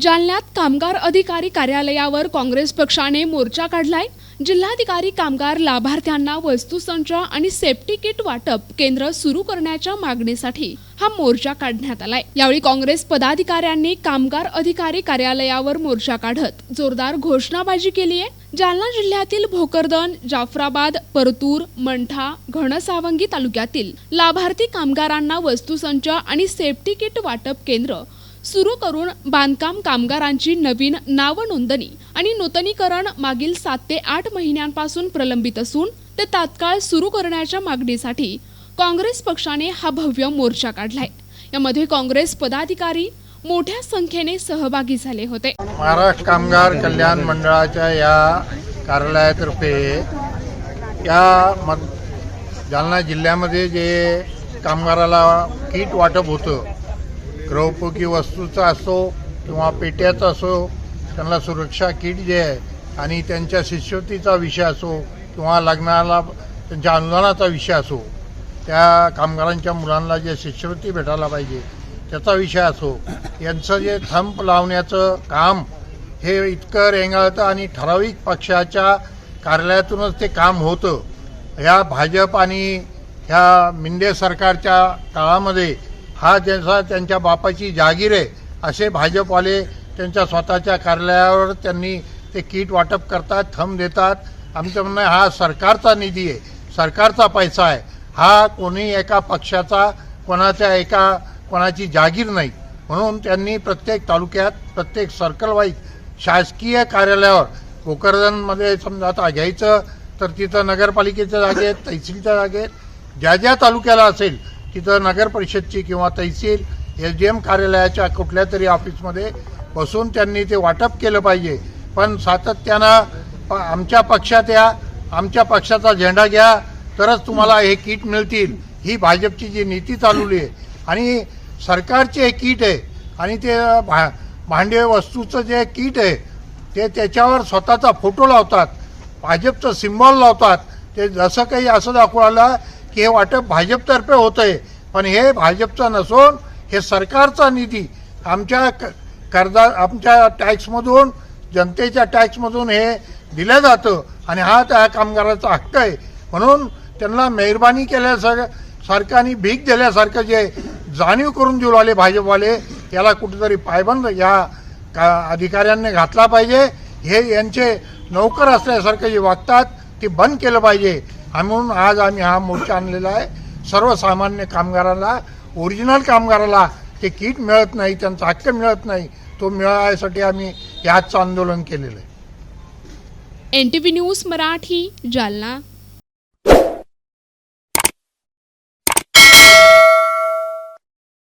जालन्यात कामगार अधिकारी कार्यालयावर काँग्रेस पक्षाने मोर्चा काढलाय. जिल्हाधिकारी कामगार लाभार्थ्यांना वस्तुसंच आणि सेफ्टी किट वाटप केंद्र सुरू करण्याच्या मागणीसाठी हा मोर्चा काढण्यात आलाय. यावेळी काँग्रेस पदाधिकाऱ्यांनी कामगार अधिकारी कार्यालयावर मोर्चा काढत जोरदार घोषणाबाजी केली आहे. जालना जिल्ह्यातील भोकरदन जाफराबाद परतूर मंठा घनसावंगी तालुक्यातील लाभार्थी कामगारांना वस्तुसंच आणि सेफ्टी किट वाटप केंद्र सुरू करून बांधकाम कामगारांची नवीन नाव नोंदणी आणि नूतनीकरण मागील सात ते आठ महिन्यांपासून प्रलंबित असून ते तात्काळ सुरू करण्याच्या मागणीसाठी काँग्रेस पक्षाने हा भव्य मोर्चा काढलाय. यामध्ये काँग्रेस पदाधिकारी मोठ्या संख्येने सहभागी झाले होते. महाराष्ट्र कामगार कल्याण मंडळाच्या या कार्यालयातर्फे या मत जालना जिल्ह्यामध्ये जे कामगाराला किट वाटप होतं गृहोपयोगी वस्तूचा असो किंवा पेट्याचा असो त्यांना सुरक्षा किट जे आहे आणि त्यांच्या शिष्यवृत्तीचा विषय असो किंवा लग्नाला त्यांच्या अनुदानाचा विषय असो त्या कामगारांच्या मुलांना जे शिष्यवृत्ती भेटायला पाहिजे त्याचा विषय असो यांचं जे थंप लावण्याचं काम हे इतकं रेंगाळतं आणि ठराविक पक्षाच्या कार्यालयातूनच ते काम होतं. ह्या भाजप आणि ह्या मिंदे सरकारच्या काळामध्ये हा ज्यांचा त्यांच्या बापाची जागीर आहे. असे भाजपवाले त्यांच्या स्वतःच्या कार्यालयावर त्यांनी ते किट वाटप करतात थंब देतात. आमचं म्हणणं हा सरकारचा निधी आहे. सरकारचा पैसा आहे. हा कोणी एका पक्षाचा कोणाच्या एका कोणाची जागीर नाही. म्हणून त्यांनी प्रत्येक तालुक्यात प्रत्येक सर्कल वाईज शासकीय कार्यालयावर भोकरदनमध्ये समजा आता घ्यायचं तर तिथं नगरपालिकेच्या जागेत तहसीलच्या जागेत ज्या ज्या तालुक्याला असेल तिथं नगर परिषदची किंवा तहसील एस डी एम कार्यालयाच्या कुठल्या तरी ऑफिसमध्ये बसून त्यांनी ते वाटप केलं पाहिजे. पण सातत्यानं प- आमच्या पक्षात या आमच्या पक्षाचा झेंडा घ्या तरच तुम्हाला हे किट मिळतील. ही भाजपची जी नीती चालवली आहे. आणि सरकारचे हे किट आहे. आणि ते भा भांडे वस्तूचं जे किट आहे ते त्याच्यावर स्वतःचा फोटो लावतात. भाजपचं सिम्बॉल लावतात. ते जसं काही असं दाखवायला हे वाटप भाजपतर्फे होतं आहे पण हे भाजपचं नसून हे सरकारचा निधी आमच्या क कर्जा आमच्या टॅक्समधून जनतेच्या टॅक्समधून हे दिलं जातं आणि हा त्या कामगाराचा हक्क आहे. म्हणून त्यांना मेहरबानी केल्यासारखं सारखं आणि भीक दिल्यासारखं जे जाणीव करून देऊ लागले भाजपवाले याला कुठेतरी पायबंद या का अधिकाऱ्यांनी घातला पाहिजे. हे यांचे नोकर असल्यासारखं जे वागतात ते बंद केलं पाहिजे. म्हणून आज आम्ही हा मोर्चा आणलेला आहे. सर्वसामान्य कामगाराला ओरिजिनल कामगाराला ते किट मिळत नाही त्यांचा हक्क मिळत नाही तो मिळायसाठी आम्ही याचं आंदोलन केलेलं आहे. N T V news Marathi Jalna.